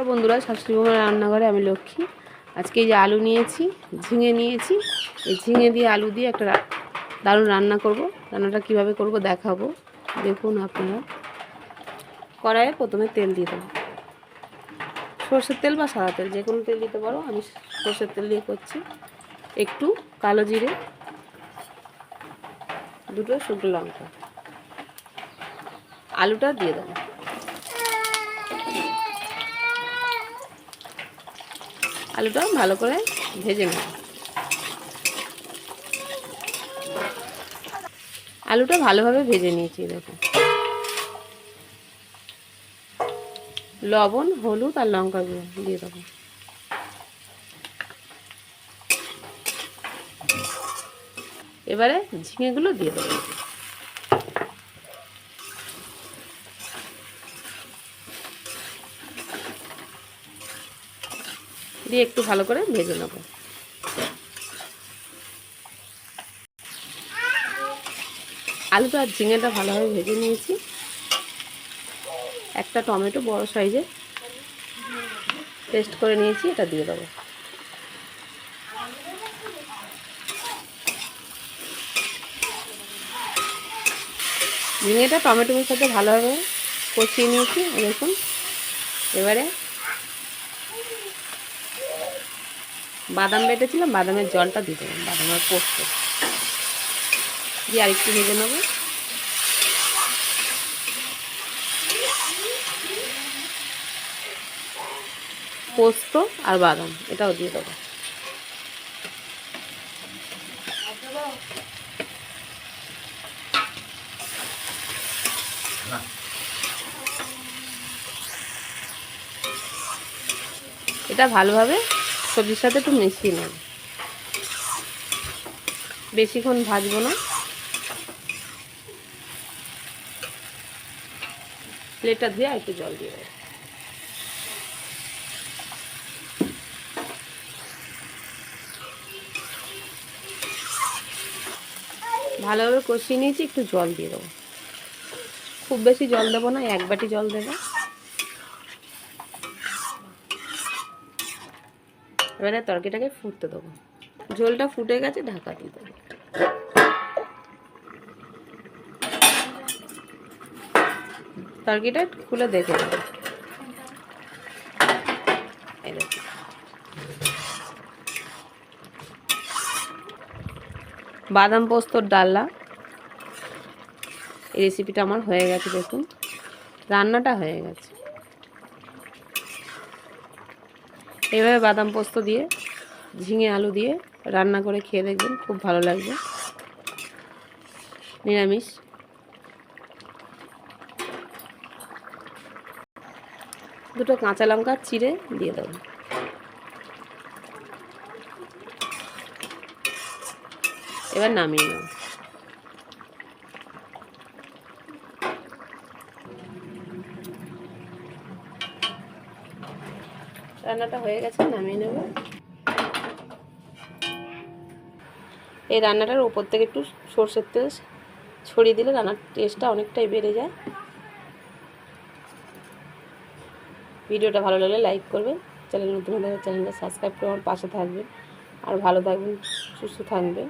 নমস্কার বন্ধুরা, শাশুড়ি বৌমার রান্নাঘরে আমি লক্ষ্মী। আজকে এই যে আলু নিয়েছি, ঝিঙে নিয়েছি। এই ঝিঙে দিয়ে আলু দিয়ে একটা দারুণ রান্না করব। রান্নাটা কীভাবে করব দেখাবো। দেখুন আপনারা। কড়াইয়ে প্রথমে তেল দিয়ে দেবো। সর্ষের তেল বা সাদা তেল যে কোনো তেল দিতে পারো। আমি সর্ষের তেল দিয়ে করছি। একটু কালো জিরে, দুটো শুকনো লঙ্কা। আলুটা দিয়ে দেবো। আলুটা ভালো করে ভেজে নেব। আলুটা ভালোভাবে ভেজে নিয়েছি, দেখুন। লবণ, হলুদ আর লঙ্কা গুঁড়ো দিয়ে দেবো। এবারে ঝিঙেগুলো দিয়ে দেবো। দিয়ে একটু ভালো করে ভেজে নেব। আলুটা আর ঝিঙেটা ভালোভাবে ভেজে নিয়েছি। একটা টমেটো বড় সাইজে পেস্ট করে নিয়েছি, এটা দিয়ে দেবো। ঝিঙেটা টমেটোর সাথে ভালোভাবে কষিয়ে নিয়েছি, দেখুন। এবারে বাদাম বেটেছিলাম, বাদামের জলটা দিয়ে দেবো বাদামের পোস্ত। দিয়ে আরেকটু ভেজে নেব। পোস্ত আর বাদাম, এটাও দিয়ে দেবো। এটা ভালোভাবে সবজির সাথে একটু মিশিয়ে নেব। বেশিক্ষণ ভাজবো না। প্লেটটা ধুয়ে একটু জল দিয়ে দেবো। ভালোভাবে কষিয়ে নিয়েছি, একটু জল দিয়ে দেবো। খুব বেশি জল দেবো না, এক বাটি জল দেবো। এবারে তরকারিটাকে ফুটতে দেবো। ঝোলটা ফুটে গেছে, ঢাকা দিয়ে দেবো। তরকারিটা খুলে দেখে দেবো বাদাম পোস্তর ডাল্লা এই রেসিপিটা আমার হয়ে গেছে, দেখুন। রান্নাটা হয়ে গেছে। এভাবে বাদাম পোস্ত দিয়ে, ঝিঙে আলু দিয়ে রান্না করে খেয়ে দেখবেন, খুব ভালো লাগবে। নিরামিষ। দুটো কাঁচা লঙ্কা চিড়ে দিয়ে দেবো। এবার নামিয়ে নেব। রান্নাটা হয়ে গেছে, নামিয়ে নেব। এই রান্নাটার উপর থেকে একটু সর্ষের তেল ছড়িয়ে দিলে রান্নার টেস্টটা অনেকটাই বেড়ে যায়। ভিডিওটা ভালো লাগলে লাইক করবেন, চ্যানেল নতুন হলে চ্যানেলটা সাবস্ক্রাইব করে আমার পাশে থাকবেন। আর ভালো থাকবেন, সুস্থ থাকবেন।